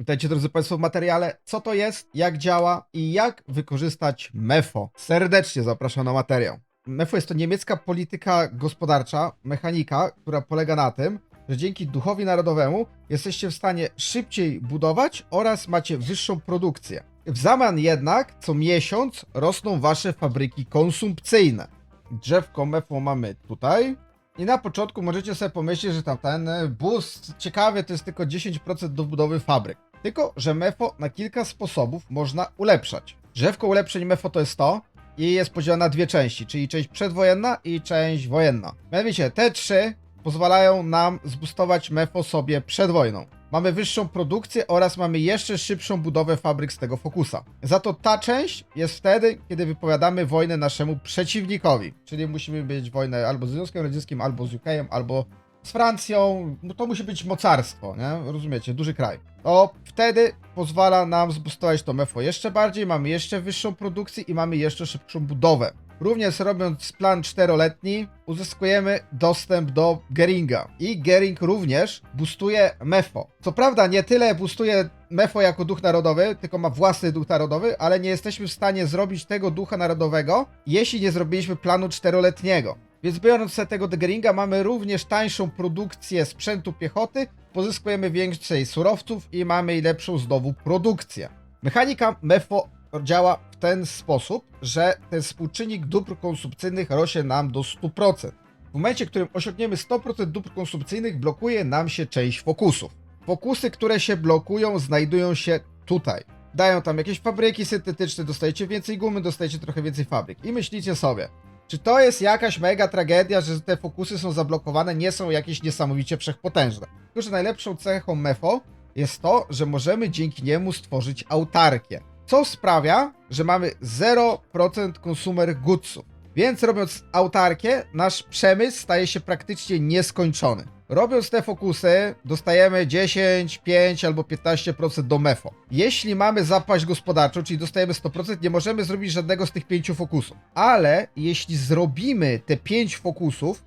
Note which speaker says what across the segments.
Speaker 1: Witajcie drodzy Państwo w materiale, co to jest, jak działa i jak wykorzystać MEFO. Serdecznie zapraszam na materiał. MEFO jest to niemiecka polityka gospodarcza, mechanika, która polega na tym, że dzięki duchowi narodowemu jesteście w stanie szybciej budować oraz macie wyższą produkcję. W zamian jednak co miesiąc rosną wasze fabryki konsumpcyjne. Drzewko MEFO mamy tutaj. I na początku możecie sobie pomyśleć, że tam ten boost ciekawy to jest tylko 10% do budowy fabryk. Tylko, że MEFO na kilka sposobów można ulepszać. Drzewko ulepszeń MEFO to jest to i jest podzielone na dwie części, czyli część przedwojenna i część wojenna. Mianowicie te trzy pozwalają nam zbustować MEFO sobie przed wojną. Mamy wyższą produkcję oraz mamy jeszcze szybszą budowę fabryk z tego fokusa. Za to ta część jest wtedy, kiedy wypowiadamy wojnę naszemu przeciwnikowi. Czyli musimy mieć wojnę albo z Związkiem Radzieckim, albo z UK, albo z Francją. No to musi być mocarstwo, nie? Rozumiecie? Duży kraj. To wtedy pozwala nam zbustować to MEFO jeszcze bardziej, mamy jeszcze wyższą produkcję i mamy jeszcze szybszą budowę. Również robiąc plan czteroletni, uzyskujemy dostęp do Geringa. I Gering również boostuje MEFO. Co prawda nie tyle boostuje MEFO jako duch narodowy, tylko ma własny duch narodowy, ale nie jesteśmy w stanie zrobić tego ducha narodowego, jeśli nie zrobiliśmy planu czteroletniego. Więc biorąc sobie tego Geringa, mamy również tańszą produkcję sprzętu piechoty, pozyskujemy więcej surowców i mamy lepszą znowu produkcję. Mechanika MEFO działa w ten sposób, że ten współczynnik dóbr konsumpcyjnych rośnie nam do 100%. W momencie, w którym osiągniemy 100% dóbr konsumpcyjnych, blokuje nam się część fokusów. Fokusy, które się blokują, znajdują się tutaj. Dają tam jakieś fabryki syntetyczne, dostajecie więcej gumy, dostajecie trochę więcej fabryk. I myślicie sobie, czy to jest jakaś mega tragedia, że te fokusy są zablokowane, nie są jakieś niesamowicie wszechpotężne? Tylko, że najlepszą cechą MEFO jest to, że możemy dzięki niemu stworzyć autarkię. Co sprawia, że mamy 0% consumer goodsów. Więc robiąc autarkię, nasz przemysł staje się praktycznie nieskończony. Robiąc te fokusy, dostajemy 10, 5 albo 15% do MEFO. Jeśli mamy zapaść gospodarczą, czyli dostajemy 100%, nie możemy zrobić żadnego z tych 5 fokusów. Ale jeśli zrobimy te 5 fokusów,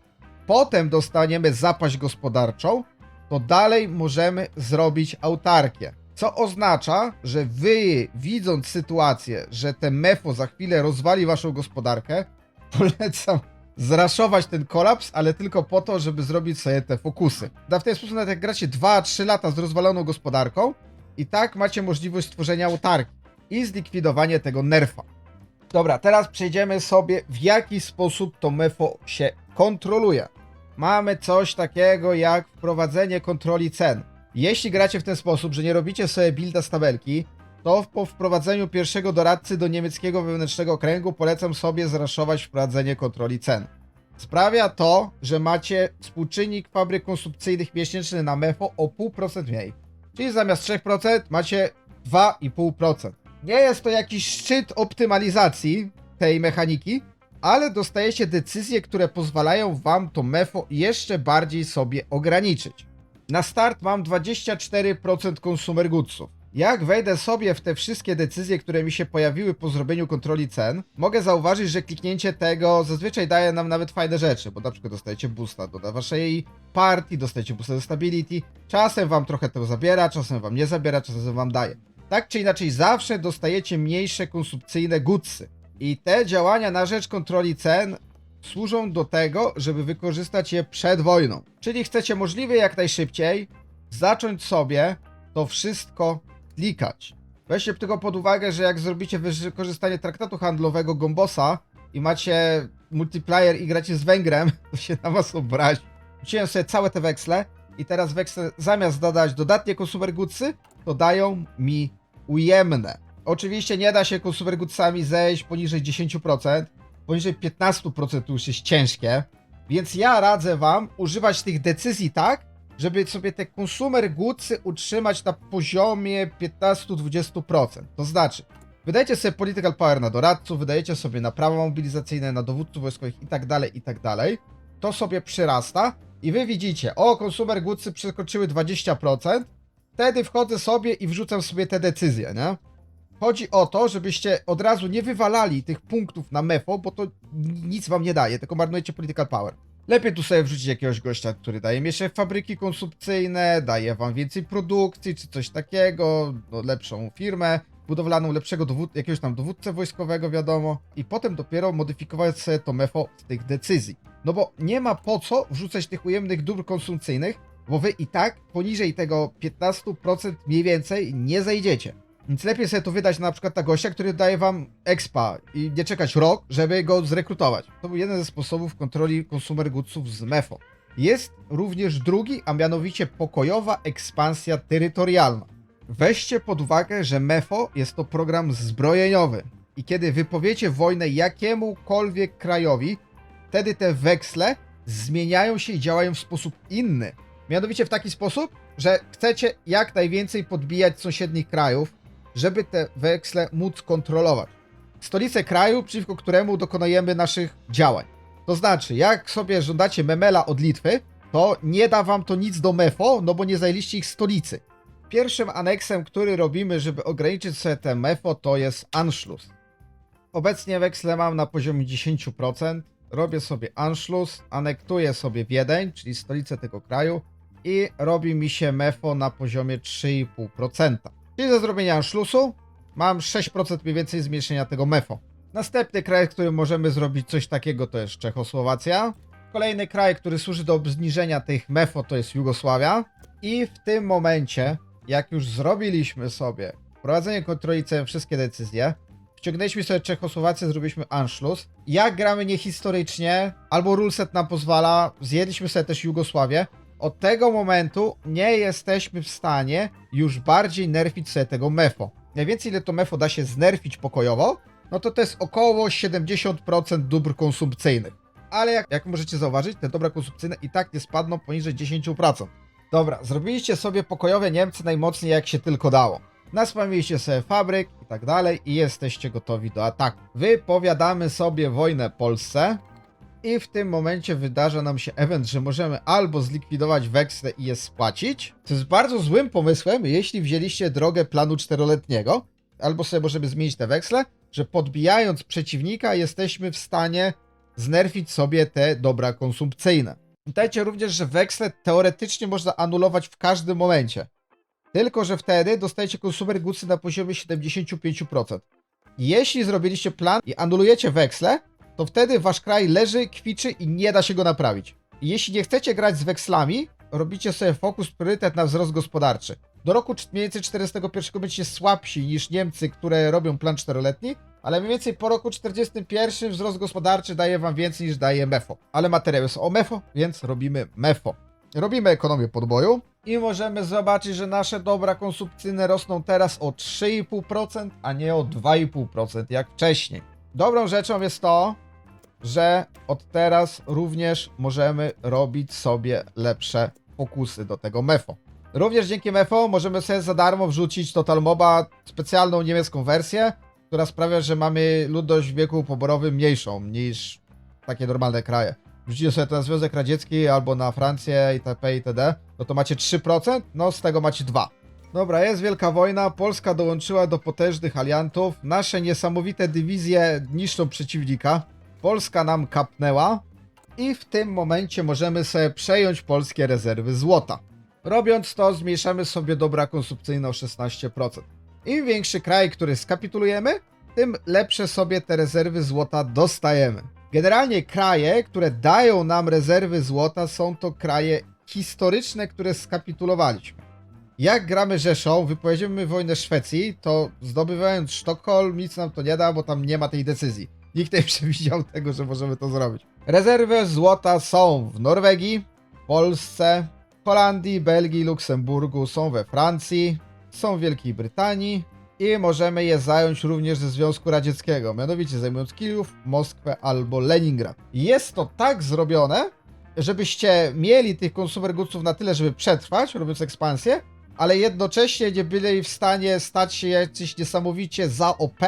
Speaker 1: potem dostaniemy zapaść gospodarczą, to dalej możemy zrobić autarkię. Co oznacza, że wy, widząc sytuację, że te MEFO za chwilę rozwali waszą gospodarkę, polecam zraszować ten kolaps, ale tylko po to, żeby zrobić sobie te fokusy. Da w ten sposób, nawet jak gracie 2-3 lata z rozwaloną gospodarką, i tak macie możliwość stworzenia autarki i zlikwidowanie tego nerfa. Dobra, teraz przejdziemy sobie, w jaki sposób to MEFO się kontroluje. Mamy coś takiego jak wprowadzenie kontroli cen. Jeśli gracie w ten sposób, że nie robicie sobie builda z tabelki, to po wprowadzeniu pierwszego doradcy do niemieckiego wewnętrznego okręgu polecam sobie zraszować wprowadzenie kontroli cen. Sprawia to, że macie współczynnik fabryk konsumpcyjnych miesięczny na MEFO o 0,5% mniej. Czyli zamiast 3% macie 2,5%. Nie jest to jakiś szczyt optymalizacji tej mechaniki, ale dostajecie decyzje, które pozwalają wam to MEFO jeszcze bardziej sobie ograniczyć. Na start mam 24% consumer goodsów. Jak wejdę sobie w te wszystkie decyzje, które mi się pojawiły po zrobieniu kontroli cen, mogę zauważyć, że kliknięcie tego zazwyczaj daje nam nawet fajne rzeczy, bo na przykład dostajecie boosta do waszej partii, dostajecie boosta do stability, czasem wam trochę to zabiera, czasem wam nie zabiera, czasem wam daje. Tak czy inaczej, zawsze dostajecie mniejsze konsumpcyjne goodsy. I te działania na rzecz kontroli cen służą do tego, żeby wykorzystać je przed wojną. Czyli chcecie możliwie jak najszybciej zacząć sobie to wszystko klikać. Weźcie tylko pod uwagę, że jak zrobicie wykorzystanie traktatu handlowego Gombosa i macie multiplayer i gracie z Węgrem, to się na was obrazi. Wziąłem sobie całe te weksle i teraz weksle zamiast dodać dodatnie consumer goodsy, to dają mi ujemne. Oczywiście nie da się consumer goodsami zejść poniżej 10%, poniżej 15% to już jest ciężkie, więc ja radzę wam używać tych decyzji tak, żeby sobie te consumer goodsy utrzymać na poziomie 15-20%. To znaczy, wydajecie sobie political power na doradców, wydajecie sobie na prawa mobilizacyjne, na dowódców wojskowych tak tak dalej. To sobie przyrasta i wy widzicie, o, consumer goodsy przekroczyły 20%, wtedy wchodzę sobie i wrzucam sobie te decyzje, nie? Chodzi o to, żebyście od razu nie wywalali tych punktów na MEFO, bo to nic wam nie daje, tylko marnujecie political power. Lepiej tu sobie wrzucić jakiegoś gościa, który daje jeszcze fabryki konsumpcyjne, daje wam więcej produkcji, czy coś takiego, no, lepszą firmę budowlaną, lepszego dowód, jakiegoś tam dowódcę wojskowego, wiadomo, i potem dopiero modyfikować sobie to MEFO z tych decyzji. No bo nie ma po co wrzucać tych ujemnych dóbr konsumpcyjnych, bo wy i tak poniżej tego 15% mniej więcej nie zejdziecie. Więc lepiej sobie to wydać na przykład na gościa, który daje wam expa i nie czekać rok, żeby go zrekrutować. To był jeden ze sposobów kontroli consumer goodsów z MEFO. Jest również drugi, a mianowicie pokojowa ekspansja terytorialna. Weźcie pod uwagę, że MEFO jest to program zbrojeniowy i kiedy wypowiecie wojnę jakiemukolwiek krajowi, wtedy te weksle zmieniają się i działają w sposób inny. Mianowicie w taki sposób, że chcecie jak najwięcej podbijać sąsiednich krajów, żeby te weksle móc kontrolować. Stolicę kraju, przeciwko któremu dokonujemy naszych działań. To znaczy, jak sobie żądacie memela od Litwy, to nie da wam to nic do MEFO, no bo nie zajęliście ich stolicy. Pierwszym aneksem, który robimy, żeby ograniczyć sobie te MEFO, to jest Anschluss. Obecnie weksle mam na poziomie 10%. Robię sobie Anschluss, anektuję sobie Wiedeń, czyli stolicę tego kraju i robi mi się MEFO na poziomie 3,5%. Czyli za zrobienie Anschlussu mam 6% mniej więcej zmniejszenia tego MEFO. Następny kraj, w którym możemy zrobić coś takiego, to jest Czechosłowacja. Kolejny kraj, który służy do obniżenia tych MEFO, to jest Jugosławia. I w tym momencie, jak już zrobiliśmy sobie wprowadzenie kontroli celem wszystkie decyzje, wciągnęliśmy sobie Czechosłowację, zrobiliśmy Anschluss. Jak gramy niehistorycznie, albo ruleset nam pozwala, zjedliśmy sobie też Jugosławię, od tego momentu nie jesteśmy w stanie już bardziej nerfić sobie tego MEFO. Najwięcej ile to MEFO da się znerfić pokojowo, no to to jest około 70% dóbr konsumpcyjnych. Ale jak, jak możecie zauważyć, te dobra konsumpcyjne i tak nie spadną poniżej 10%. Dobra, zrobiliście sobie pokojowe Niemcy najmocniej jak się tylko dało. Naspamiliście sobie fabryk i tak dalej i jesteście gotowi do ataku. Wypowiadamy sobie wojnę Polsce i w tym momencie wydarza nam się event, że możemy albo zlikwidować weksle i je spłacić, co jest bardzo złym pomysłem, jeśli wzięliście drogę planu czteroletniego, albo sobie możemy zmienić te weksle, że podbijając przeciwnika jesteśmy w stanie znerfić sobie te dobra konsumpcyjne. Pamiętajcie również, że weksle teoretycznie można anulować w każdym momencie. Tylko, że wtedy dostajecie consumer goodsy na poziomie 75%. Jeśli zrobiliście plan i anulujecie weksle, to wtedy wasz kraj leży, kwiczy i nie da się go naprawić. Jeśli nie chcecie grać z wekslami, robicie sobie fokus, priorytet na wzrost gospodarczy. Do roku mniej więcej 41 będziecie słabsi niż Niemcy, które robią plan czteroletni, ale mniej więcej po roku 41 wzrost gospodarczy daje wam więcej niż daje MEFO. Ale materiał jest o MEFO, więc robimy MEFO. Robimy ekonomię podboju i możemy zobaczyć, że nasze dobra konsumpcyjne rosną teraz o 3,5%, a nie o 2,5% jak wcześniej. Dobrą rzeczą jest to, że od teraz również możemy robić sobie lepsze fokusy do tego MEFO. Również dzięki MEFO możemy sobie za darmo wrzucić Total Moba specjalną niemiecką wersję, która sprawia, że mamy ludność w wieku poborowym mniejszą niż takie normalne kraje. Wrzucicie sobie to na Związek Radziecki albo na Francję itp. itd. No to macie 3%, no z tego macie 2. Dobra, jest wielka wojna, Polska dołączyła do potężnych aliantów, nasze niesamowite dywizje niszczą przeciwnika, Polska nam kapnęła i w tym momencie możemy sobie przejąć polskie rezerwy złota. Robiąc to, zmniejszamy sobie dobra konsumpcyjne o 16%. Im większy kraj, który skapitulujemy, tym lepsze sobie te rezerwy złota dostajemy. Generalnie kraje, które dają nam rezerwy złota, są to kraje historyczne, które skapitulowaliśmy. Jak gramy Rzeszą, wypowiedziemy wojnę Szwecji, to zdobywając Sztokholm nic nam to nie da, bo tam nie ma tej decyzji. Nikt nie przewidział tego, że możemy to zrobić. Rezerwy złota są w Norwegii, Polsce, Holandii, Belgii, Luksemburgu, są we Francji, są w Wielkiej Brytanii i możemy je zająć również ze Związku Radzieckiego, mianowicie zajmując Kijów, Moskwę albo Leningrad. Jest to tak zrobione, żebyście mieli tych consumer goodsów na tyle, żeby przetrwać, robiąc ekspansję, ale jednocześnie nie byli w stanie stać się jacyś niesamowicie za OP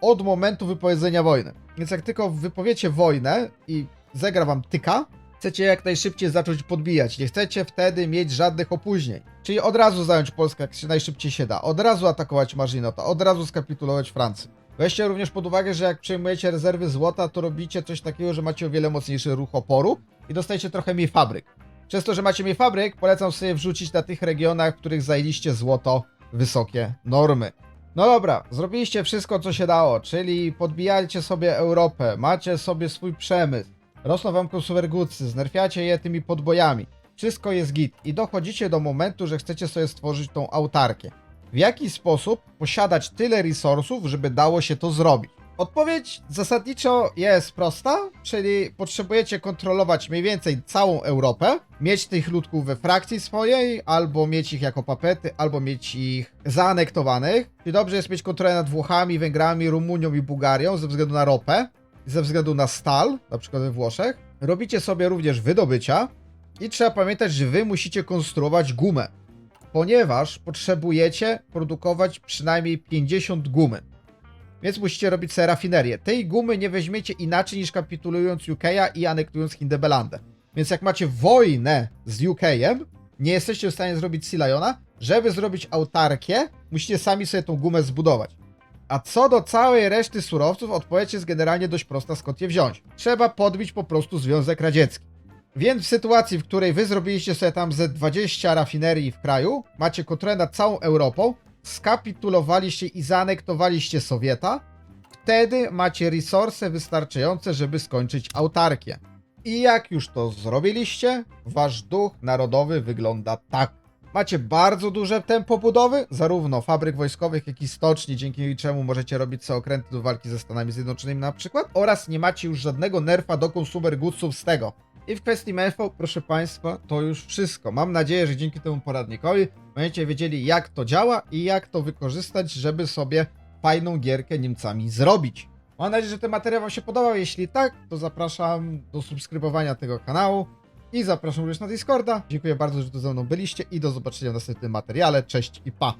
Speaker 1: od momentu wypowiedzenia wojny. Więc jak tylko wypowiecie wojnę i zegra wam tyka, chcecie jak najszybciej zacząć podbijać. Nie chcecie wtedy mieć żadnych opóźnień. Czyli od razu zająć Polskę jak się najszybciej się da. Od razu atakować Marzinota, od razu skapitulować Francję. Weźcie również pod uwagę, że jak przejmujecie rezerwy złota, to robicie coś takiego, że macie o wiele mocniejszy ruch oporu, i dostajecie trochę mniej fabryk. Przez to, że macie mniej fabryk, polecam sobie wrzucić na tych regionach, w których zajęliście złoto wysokie normy. No dobra, zrobiliście wszystko, co się dało, czyli podbijajcie sobie Europę, macie sobie swój przemysł, rosną wam consumer goodsy, znerfiacie je tymi podbojami. Wszystko jest git i dochodzicie do momentu, że chcecie sobie stworzyć tą autarkię. W jaki sposób posiadać tyle resursów, żeby dało się to zrobić? Odpowiedź zasadniczo jest prosta, czyli potrzebujecie kontrolować mniej więcej całą Europę, mieć tych ludków we frakcji swojej, albo mieć ich jako papety, albo mieć ich zaanektowanych. Czyli dobrze jest mieć kontrolę nad Włochami, Węgrami, Rumunią i Bułgarią ze względu na ropę, ze względu na stal, na przykład we Włoszech. Robicie sobie również wydobycia i trzeba pamiętać, że wy musicie konstruować gumę, ponieważ potrzebujecie produkować przynajmniej 50 gumy. Więc musicie robić sobie rafinerię. Tej gumy nie weźmiecie inaczej niż kapitulując UK'a i anektując Hindebelandę. Więc jak macie wojnę z UK'em, nie jesteście w stanie zrobić Silajona, żeby zrobić autarkię, musicie sami sobie tą gumę zbudować. A co do całej reszty surowców, odpowiedź jest generalnie dość prosta, skąd je wziąć. Trzeba podbić po prostu Związek Radziecki. Więc w sytuacji, w której wy zrobiliście sobie tam ze 20 rafinerii w kraju, macie kontrolę nad całą Europą, skapitulowaliście i zaanektowaliście Sowieta, wtedy macie resurse wystarczające, żeby skończyć autarkię. I jak już to zrobiliście, wasz duch narodowy wygląda tak. Macie bardzo duże tempo budowy, zarówno fabryk wojskowych, jak i stoczni, dzięki czemu możecie robić sobie okręty do walki ze Stanami Zjednoczonymi na przykład, oraz nie macie już żadnego nerfa do consumer goodsów z tego. I w kwestii Menfo, proszę Państwa, to już wszystko. Mam nadzieję, że dzięki temu poradnikowi będziecie wiedzieli, jak to działa i jak to wykorzystać, żeby sobie fajną gierkę Niemcami zrobić. Mam nadzieję, że ten materiał Wam się podobał. Jeśli tak, to zapraszam do subskrybowania tego kanału i zapraszam również na Discorda. Dziękuję bardzo, że tu ze mną byliście i do zobaczenia w następnym materiale. Cześć i pa!